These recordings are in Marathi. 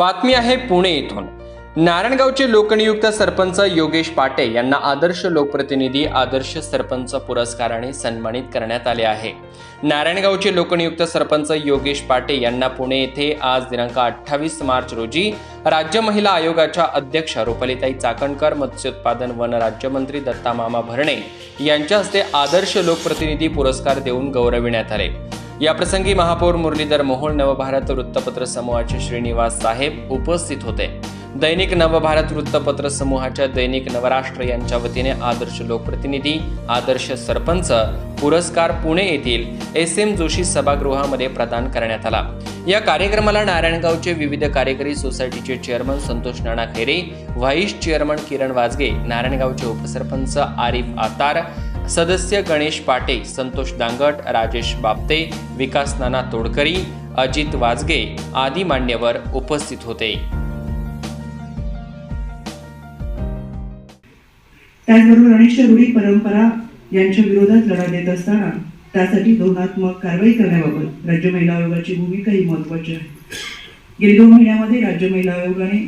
बातमी आहे पुणे येथून नारायणगावचे लोकनियुक्त सरपंच योगेश पाटे यांना आदर्श लोकप्रतिनिधी आदर्श सरपंच पुरस्काराने सन्मानित करण्यात आले आहे. नारायणगावचे लोकनियुक्त सरपंच योगेश पाटे यांना पुणे येथे आज दिनांक अठ्ठावीस मार्च रोजी राज्य महिला आयोगाच्या अध्यक्ष रुपलिताई चाकणकर मत्स्योत्पादन वन राज्यमंत्री दत्ता मामा भरणे यांच्या हस्ते आदर्श लोकप्रतिनिधी पुरस्कार देऊन गौरविण्यात आले. याप्रसंगी महापौर मुरलीधर मोहोळ नवभारत वृत्तपत्र समूहाचे श्रीनिवास साहेब उपस्थित होते. दैनिक नवभारत वृत्तपत्र समूहाच्या दैनिक नवराष्ट्र यांच्या वतीने आदर्श लोकप्रतिनिधी आदर्श सरपंच पुरस्कार पुणे येथील एस एम जोशी सभागृहामध्ये प्रदान करण्यात आला. या कार्यक्रमाला नारायणगावचे विविध कार्यकारी सोसायटीचे chairman Santosh Nana Khaire vice chairman Kiran Wajge नारायणगावचे उपसरपंच आरिफ आतार सदस्य गणेश पाटे संतोष दांगट राजेश बापते विकास नाना तोडकरी अजित वाजगे आदी मान्यवर उपस्थित होते. त्याचबरोबर अनिष्ट रूढी परंपरा यांच्या विरोधात लढा देत असताना त्यासाठी धोरणात्मक कारवाई करण्याबाबत राज्य महिला आयोगाची भूमिका ही महत्वाची आहे. गेली दोन महिन्यामध्ये राज्य महिला आयोगाने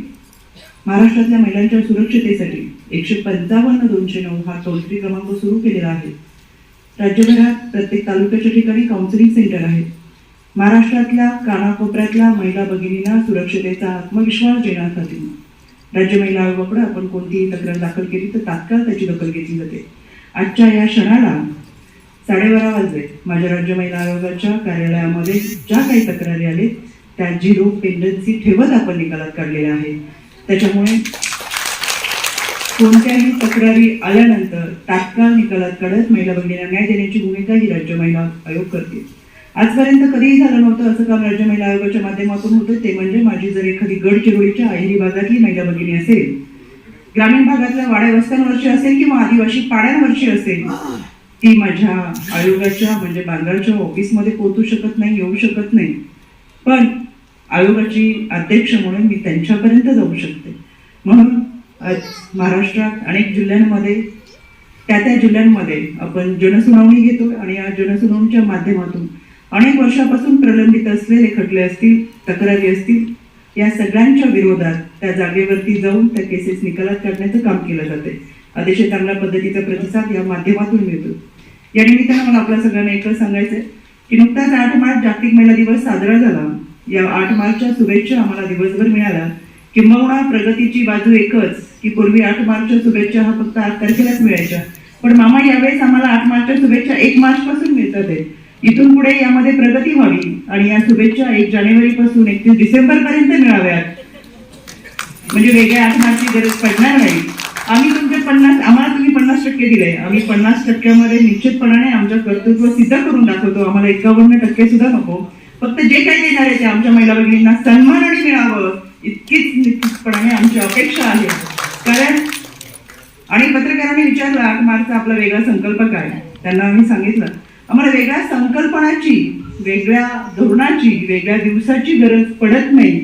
महाराष्ट्रातल्या महिलांच्या सुरक्षतेसाठी एकशे पंचावन्न दोनशे नऊ हा टोल फ्री क्रमांक सुरू केलेला आहे. राज्यभरात प्रत्येक तालुक्याच्या ठिकाणी काउन्सिलिंग सेंटर आहे. महाराष्ट्रातल्या कानाकोपऱ्यातल्या महिला भगिनींना सुरक्षतेचा आत्मविश्वास देण्यासाठी राज्य महिला आयोगाकडे आपण कोणतीही तक्रार दाखल केली तर तात्काळ त्याची दखल घेतली जाते. आजच्या या क्षणाला साडेबारा वाजले. माझ्या राज्य महिला आयोगाच्या कार्यालयामध्ये ज्या काही तक्रारी आले त्या झिरो पेंडन्सी ठेवत आपण निकालात काढलेल्या आहेत. त्याच्यामुळे कोणत्याही तक्रारी आल्यानंतर तात्काळ निकालात काढत महिला भगिनींना न्याय देण्याची भूमिका ही राज्य महिला आयोग करते. आजपर्यंत कधीही झालं नव्हतं असं काम राज्य महिला आयोगाच्या माध्यमातून होतं. ते म्हणजे माझी जर एखादी गडचिरोलीच्या अहिरी भागातली महिला भगिनी असेल ग्रामीण भागातल्या वाड्या वस्त्यांवरची असेल किंवा आदिवासी पाड्यांवरची असेल ती माझ्या आयोगाच्या म्हणजे बांद्राच्या ऑफिसमध्ये पोहोचू शकत नाही येऊ शकत नाही. पण आयोगाची अध्यक्ष म्हणून मी त्यांच्यापर्यंत जाऊ शकते. म्हणून महाराष्ट्रात अनेक जिल्ह्यांमध्ये त्या त्या जिल्ह्यांमध्ये आपण जनसुनावणी घेतो आणि या जनसुनावणीच्या माध्यमातून अनेक वर्षापासून प्रलंबित असलेले खटले असतील तक्रारी असतील या सगळ्यांच्या विरोधात त्या जागेवरती जाऊन त्या केसेस निकालात काढण्याचं काम केलं जाते अतिशय चांगल्या पद्धतीचा प्रतिसाद या माध्यमातून मिळतो. या निमित्तानं मला आपल्या सगळ्यांना एकच सांगायचंय की नुकताच आठ मार्च जागतिक महिला दिवस साजरा झाला. या आठ मार्चच्या शुभेच्छा आम्हाला दिवसभर मिळाल्या. किंबहुना प्रगतीची बाजू एकच की पूर्वी आठ मार्चच्या शुभेच्छा हा फक्त आठ तारखेलाच मिळायच्या. पण मामा यावेळेस आम्हाला आठ मार्चच्या शुभेच्छा एक मार्च पासून मिळतात आहेत. इथून पुढे यामध्ये प्रगती व्हावी आणि या शुभेच्छा एक जानेवारी पासून एकतीस डिसेंबर पर्यंत मिळाव्यात. म्हणजे वेगळ्या आठ मार्चची गरज पडणार नाही. आम्ही तुमचे पन्नास आम्हाला तुम्ही पन्नास टक्के दिले आम्ही पन्नास टक्क्यामध्ये निश्चितपणाने आमचं कर्तृत्व सिद्ध करून दाखवतो. आम्हाला एकावन्न टक्के सुद्धा नको. फक्त जे काही देणार आहे ते आमच्या महिला भगिनींना सन्मानाने मिळावं. इतकीच निश्चितपणाने आमची अपेक्षा आहे. कारण आणि पत्रकारांनी विचारलं आठ आपला वेगळा संकल्प काय? त्यांना आम्ही सांगितलं आम्हाला वेगळ्या संकल्पनाची वेगळ्या धोरणाची वेगळ्या दिवसाची गरज पडत नाही.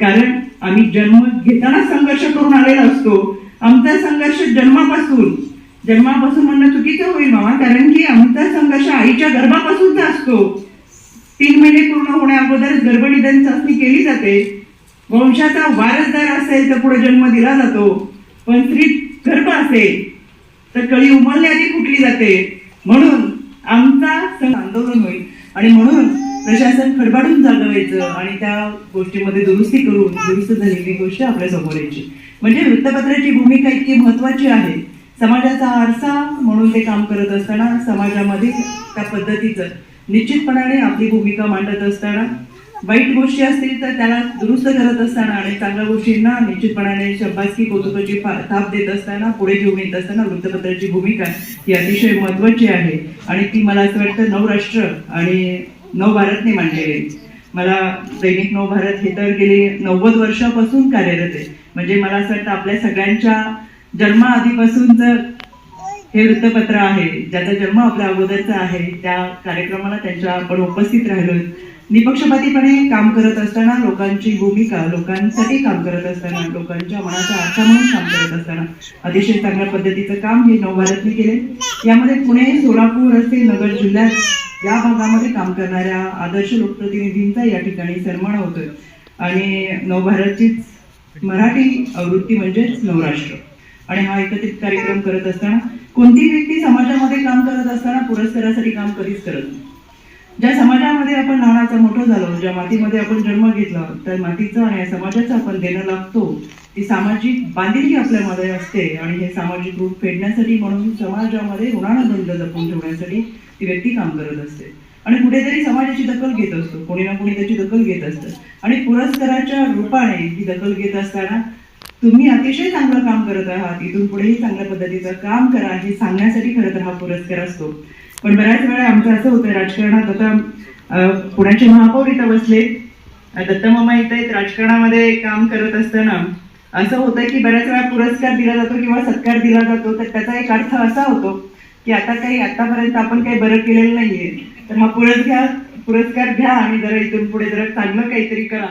कारण आम्ही जन्म घेताना संघर्ष करून आलेला असतो. आमचा संघर्ष जन्मापासून जन्मापासून म्हणणं चुकीचं होईल मामा कारण की आमचा संघर्ष आईच्या गर्भापासूनचा असतो. तीन महिने पूर्ण होण्या अगोदर गर्भनिधन चाचणी केली जाते. वंशाचा वारसदार असेल तर पुढे जन्म दिला जातो. पण स्त्री गर्भ असेल तर कळी उमलण्याआधी फुटली जाते. म्हणून आमचा सण आंदोलन होईल. आणि म्हणून प्रशासन खडबाडून चालवायचं आणि त्या गोष्टीमध्ये दुरुस्ती करून दुरुस्त झालेली गोष्ट आपल्यासमोर यायची. म्हणजे वृत्तपत्राची भूमिका इतकी महत्वाची आहे. समाजाचा आरसा म्हणून ते काम करत असताना समाजामध्ये त्या पद्धतीचं निश्चितपणाने आपली भूमिका मांडत असताना वाईट गोष्टी असतील तर त्याला दुरुस्त करत असताना आणि चांगल्या गोष्टींना निश्चितपणाने शब्बासकी कौतुकाची थाप देत असताना पुढे घेऊन येत असताना वृत्तपत्राची भूमिका ही अतिशय महत्वाची आहे. आणि ती मला असं वाटतं नवराष्ट्र आणि नवभारतने मांडलेली मला दैनिक नवभारत हे तर गेले नव्वद वर्षापासून कार्यरत आहे. म्हणजे मला असं वाटतं आपल्या सगळ्यांच्या जन्माआधीपासून जर हे वृत्तपत्र आहे ज्याचा जन्म आपल्या अगोदरचा आहे त्या कार्यक्रमाला त्यांच्या आपण उपस्थित राहिलो निपक्षपातीपणे काम करत असताना लोकांची भूमिका लोकांसाठी काम करत असताना लोकांच्या मनाचा आशा म्हणून काम करत असताना. अतिशय चांगल्या पद्धतीचं काम हे नवभारतने केले. यामध्ये पुणे सोलापूर असे नगर जिल्ह्यात या भागामध्ये काम करणाऱ्या आदर्श लोकप्रतिनिधींचा या ठिकाणी सन्मान होतोय. आणि नवभारतचीच मराठी आवृत्ती म्हणजेच नवराष्ट्र. आणि हा एकत्रित कार्यक्रम करत असताना कोणतीही व्यक्ती समाजामध्ये काम करत असताना पुरस्कारासाठी काम कधीच करत नाही. ज्या समाजामध्ये आपण लहानाचा मोठं झालो ज्या मातीमध्ये आपण जन्म घेतला त्या मातीचं आणि या समाजाचं आपण देणं लागतो ती सामाजिक बांधिलकी आपल्यामध्ये असते आणि हे सामाजिक रूप फेडण्यासाठी म्हणून समाजामध्ये ऋणानुबंध जपून ठेवण्यासाठी ती व्यक्ती काम करत असते. आणि कुठेतरी समाजाची दखल घेत असतो कोणी ना कोणी त्याची दखल घेत असतं. आणि पुरस्काराच्या रूपाने ही दखल घेत असताना तुम्ही अतिशय चांगलं काम करत आहात इथून पुढेही चांगल्या पद्धतीचं काम करा हे सांगण्यासाठी खरं तर हा पुरस्कार असतो. पण बऱ्याच वेळा आमचं असं होतं राजकारणात आता पुण्याचे महापौर इथं बसले. दत्तमामा इथं राजकारणामध्ये काम करत असताना. असं होतं की बऱ्याच वेळा पुरस्कार दिला जातो किंवा सत्कार दिला जातो तर त्याचा एक अर्थ असा होतो की आता काही आतापर्यंत आपण काही बरं केलेलं नाहीये. तर हा पुरस्कार पुरस्कार घ्या आणि जरा इथून पुढे जरा चांगलं काहीतरी करा.